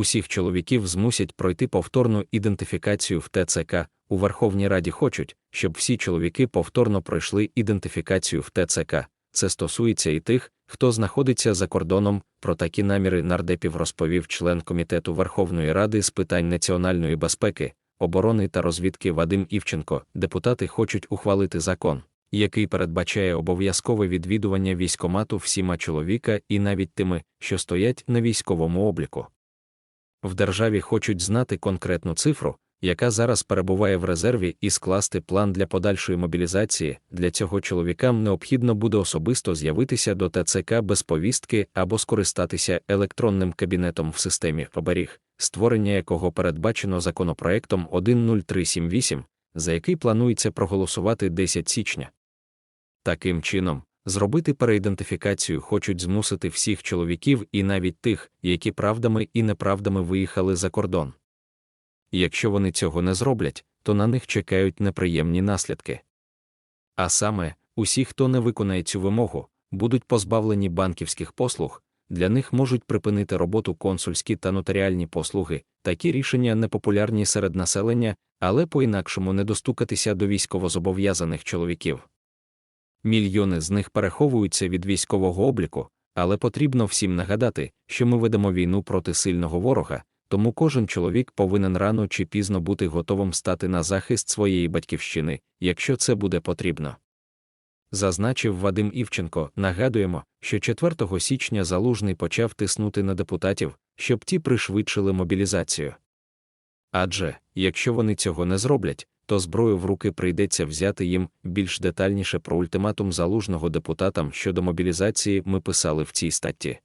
Усіх чоловіків змусять пройти повторну ідентифікацію в ТЦК. У Верховній Раді хочуть, щоб всі чоловіки повторно пройшли ідентифікацію в ТЦК. Це стосується і тих, хто знаходиться за кордоном. Про такі наміри нардепів розповів член комітету Верховної Ради з питань національної безпеки, оборони та розвідки Вадим Івченко. Депутати хочуть ухвалити закон, який передбачає обов'язкове відвідування військомату всіма чоловіка і навіть тими, що стоять на військовому обліку. В державі хочуть знати конкретну цифру, яка зараз перебуває в резерві, і скласти план для подальшої мобілізації. Для цього чоловікам необхідно буде особисто з'явитися до ТЦК без повістки або скористатися електронним кабінетом в системі оберіг, створення якого передбачено законопроектом 10378, за який планується проголосувати 10 січня. Таким чином, зробити переідентифікацію хочуть змусити всіх чоловіків і навіть тих, які правдами і неправдами виїхали за кордон. Якщо вони цього не зроблять, то на них чекають неприємні наслідки. А саме, усі, хто не виконає цю вимогу, будуть позбавлені банківських послуг, для них можуть припинити роботу консульські та нотаріальні послуги, такі рішення непопулярні серед населення, але по-інакшому не достукатися до військовозобов'язаних чоловіків. Мільйони з них переховуються від військового обліку, але потрібно всім нагадати, що ми ведемо війну проти сильного ворога, тому кожен чоловік повинен рано чи пізно бути готовим стати на захист своєї батьківщини, якщо це буде потрібно. Зазначив Вадим Івченко, нагадуємо, що 4 січня Залужний почав тиснути на депутатів, щоб ті пришвидшили мобілізацію. Адже, якщо вони цього не зроблять, то зброю в руки прийдеться взяти їм більш детальніше про ультиматум залужного депутатам щодо мобілізації ми писали в цій статті.